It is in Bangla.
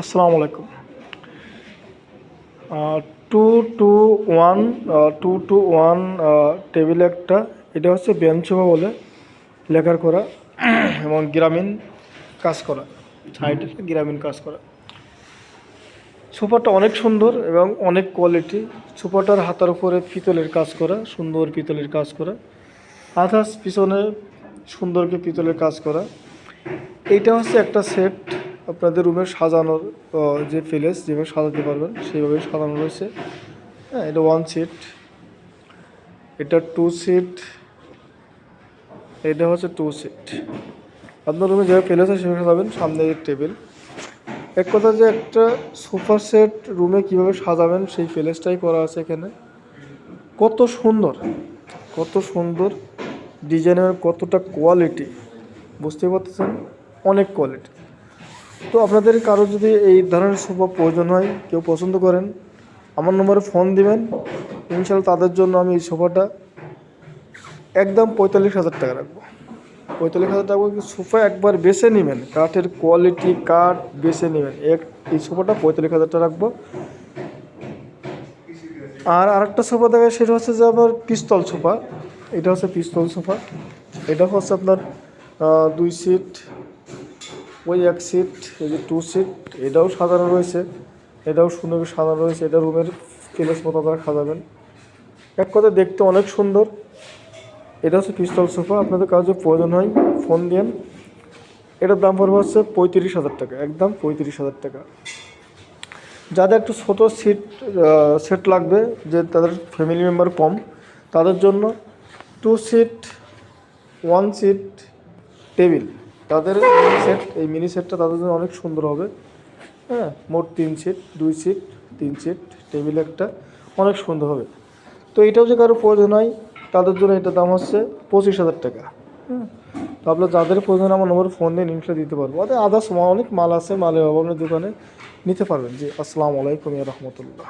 আসসালামু আলাইকুম। Two two one two two one table একটা, এটা হচ্ছে বেঞ্চোভা বলে লেখার করা, এবং গ্রামীণ কাজ করা সাইডে গ্রামীণ কাজ করা। সোফাটা অনেক সুন্দর এবং অনেক কোয়ালিটি সোফাটার হাতার উপরে পিতলের কাজ করা, সুন্দর পিতলের কাজ করা আদার্স পিছনে সুন্দরকে পিতলের কাজ করা। এইটা হচ্ছে একটা সেট আপনাদের রুমের সাজানোর যে প্লেস যেভাবে সাজাতে পারবেন, সেইভাবে সাজানো রয়েছে। হ্যাঁ এটা ওয়ান সিট এটা টু সিট এটা হচ্ছে টু সিট আপনার রুমে যেভাবে প্লেস আছে, সেভাবে সাজাবেন, সামনে টেবিল। এক কথা যে একটা সোফা সেট রুমে কীভাবে সাজাবেন, সেই প্লেসটাই করা আছে এখানে। কত সুন্দর কত সুন্দর ডিজাইনের, কতটা কোয়ালিটি বুঝতে পারতেছেন? অনেক কোয়ালিটি তো আপনাদের কারও যদি এই ধরনের সোফা প্রয়োজন হয়, কেউ পছন্দ করেন, আমার নম্বরে ফোন দিবেন। ইনশাল্লাহ তাদের জন্য আমি এই সোফাটা একদম পঁয়তাল্লিশ হাজার টাকা রাখব। পঁয়তাল্লিশ হাজার টাকা সোফা একবার বেছে নেবেন, কাঠের কোয়ালিটি কাঠ বেছে নেবেন। এক, এই সোফাটা পঁয়তাল্লিশ হাজার টাকা রাখব। আর আরেকটা সোফা দেখা সেটা হচ্ছে যে আবার পিস্তল সোফা এটা হচ্ছে পিস্তল সোফা এটা হচ্ছে আপনার দুই সিট ওই এক সিট এই যে টু সিট এটাও সাজানো রয়েছে। এটাও সুন্দর সাজানো রয়েছে। এটা রুমের প্লেস মতো আপনারা সাজাবেন। এক কথা দেখতে অনেক সুন্দর। এটা হচ্ছে পিস্তল সোফা। আপনাদের কাজে প্রয়োজন হয়, ফোন দিন এটার দাম পড়বে হচ্ছে পঁয়ত্রিশ হাজার টাকা। একদম পঁয়ত্রিশ হাজার টাকা। যাদের একটু ছোটো সিট সেট লাগবে, যে তাদের ফ্যামিলি মেম্বার কম, তাদের জন্য two seat one seat table তাদের সেট এই মিনি সেটটা তাদের জন্য অনেক সুন্দর হবে। হ্যাঁ মোট তিন সিট দুই সিট তিন সিট টেবিল একটা, অনেক সুন্দর হবে। তো এটাও যে কারও প্রয়োজন হয়, তাদের জন্য এটার দাম হচ্ছে পঁচিশ হাজার টাকা। হ্যাঁ তো আপনার যাদের প্রয়োজন আমার নম্বর ফোন দিয়ে ইনশাল্লাহ দিতে পারব। আদার্স অনেক মাল আছে, মালের অভাবের দোকানে। নিতে পারবেন জি আসসালামু আলাইকুম রহমতুল্লাহ।